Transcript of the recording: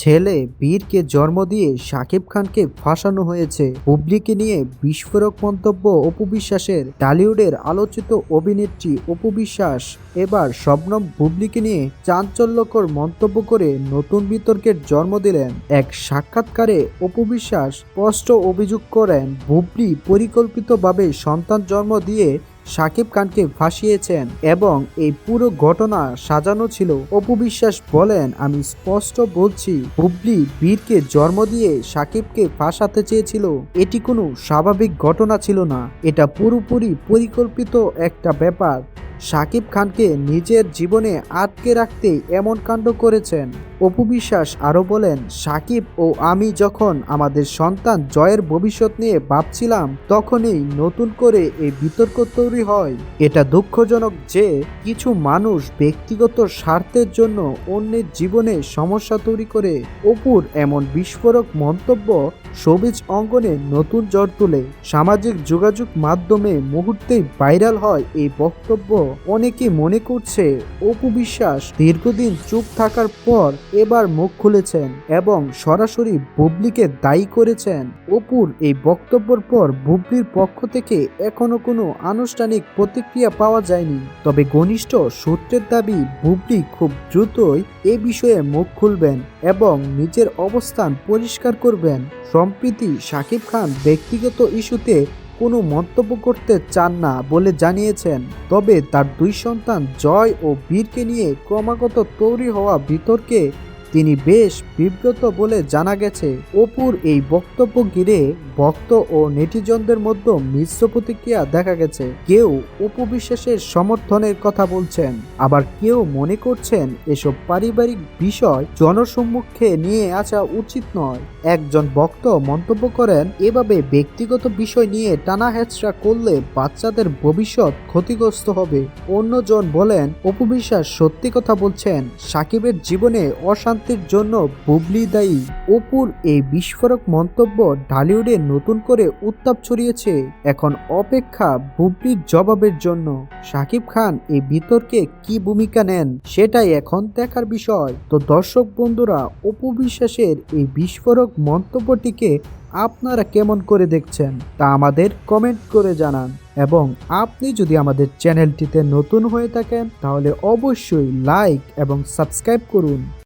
ছেলে বীরকে জন্ম দিয়ে শাকিব খানকে ফাঁসানো হয়েছে। বুবলিকে নিয়ে বিস্ফোরক মন্তব্য অপু বিশ্বাসের। টালিউডের আলোচিত অভিনেত্রী অপু বিশ্বাস এবার শবনম বুবলিকে নিয়ে চাঞ্চল্যকর মন্তব্য করে নতুন বিতর্কের জন্ম দিলেন। এক সাক্ষাৎকারে অপু বিশ্বাস স্পষ্ট অভিযোগ করেন, বুবলি পরিকল্পিতভাবে সন্তান জন্ম দিয়ে সাকিব খানকে ফাঁসিয়েছেন এবং এই পুরো ঘটনা সাজানো ছিল। অপু বিশ্বাস বলেন, আমি স্পষ্ট বলছি, হুবলি বীরকে জন্ম দিয়ে সাকিবকে ফাঁসাতে চেয়েছিল। এটি কোনো স্বাভাবিক ঘটনা ছিল না। এটা পুরোপুরি পরিকল্পিত একটা ব্যাপার। সাকিব খানকে নিজের জীবনে আটকে রাখতে এমন কাণ্ড করেছেন। অপু বিশ্বাস আরও বলেন, সাকিব ও আমি যখন আমাদের সন্তান জয়ের ভবিষ্যৎ নিয়ে ভাবছিলাম, তখনই নতুন করে এই বিতর্ক তৈরি হয়। এটা দুঃখজনক যে কিছু মানুষ ব্যক্তিগত স্বার্থের জন্য অন্যের জীবনে সমস্যা তৈরি করে। অপুর এমন বিস্ফোরক মন্তব্য সবিজ অঙ্গনে নতুন জ্বর তুলে। সামাজিক যোগাযোগ মাধ্যমে মুহূর্তেই ভাইরাল হয় এই বক্তব্য। অনেকে মনে করছে অপু বিশ্বাস দীর্ঘদিন চুপ থাকার পর এবার মুখ খুলেছেন এবং সরাসরি বুবলিকে দায়ী করেছেন। অপুর এই বক্তব্যের পর বুবলির পক্ষ থেকে এখনও কোনো আনুষ্ঠানিক প্রতিক্রিয়া পাওয়া যায়নি। তবে ঘনিষ্ঠ সূত্রের দাবি, বুবলি খুব দ্রুতই এ বিষয়ে মুখ খুলবেন এবং নিজের অবস্থান পরিষ্কার করবেন। সম্প্রতি শাকিব খান ব্যক্তিগত ইস্যুতে কোনো মন্তব্য করতে চান না বলে জানিয়েছেন। তবে তার দুই সন্তান জয় ও বীরকে নিয়ে ক্রমাগত তৈরি হওয়া বিতর্কে তিনি বেশ বিব্রত বলে জানা গেছে, অপুর এই বক্তব্য ঘিরে ভক্ত ও নেটিজনদের মধ্যে মিশ্র প্রতিক্রিয়া দেখা গেছে। কেউ অপু বিশ্বাসের সমর্থনের কথা বলছেন, আবার কেউ মনে করছেন এসব পারিবারিক বিষয় জনসম্মুখে নিয়ে আসা উচিত নয়। একজন ভক্ত মন্তব্য করেন, এভাবে ব্যক্তিগত বিষয় নিয়ে টানা হেঁচড়া করলে বাচ্চাদের ভবিষ্যৎ ক্ষতিগ্রস্ত হবে। অন্যজন বলেন, অপু বিশ্বাস সত্যি কথা বলছেন, সাকিবের জীবনে অশান্তির জন্য বুবলি দায়ী। অপুর এই বিস্ফোরক মন্তব্য ঢালিউডে নতুন করে উত্তাপ ছড়িয়েছে। এখন অপেক্ষা বুবলির জবাবের জন্য। সাকিব খান এই বিতর্কে কি ভূমিকা নেন সেটাই এখন দেখার বিষয়। তো দর্শক বন্ধুরা, অপু বিশ্বাসের এই বিস্ফোরক মন্তব্যটিকে আপনারা কেমন করে দেখছেন তা আমাদের কমেন্ট করে জানান। এবং আপনি যদি আমাদের চ্যানেলটিতে নতুন হয়ে থাকেন, তাহলে অবশ্যই লাইক এবং সাবস্ক্রাইব করুন।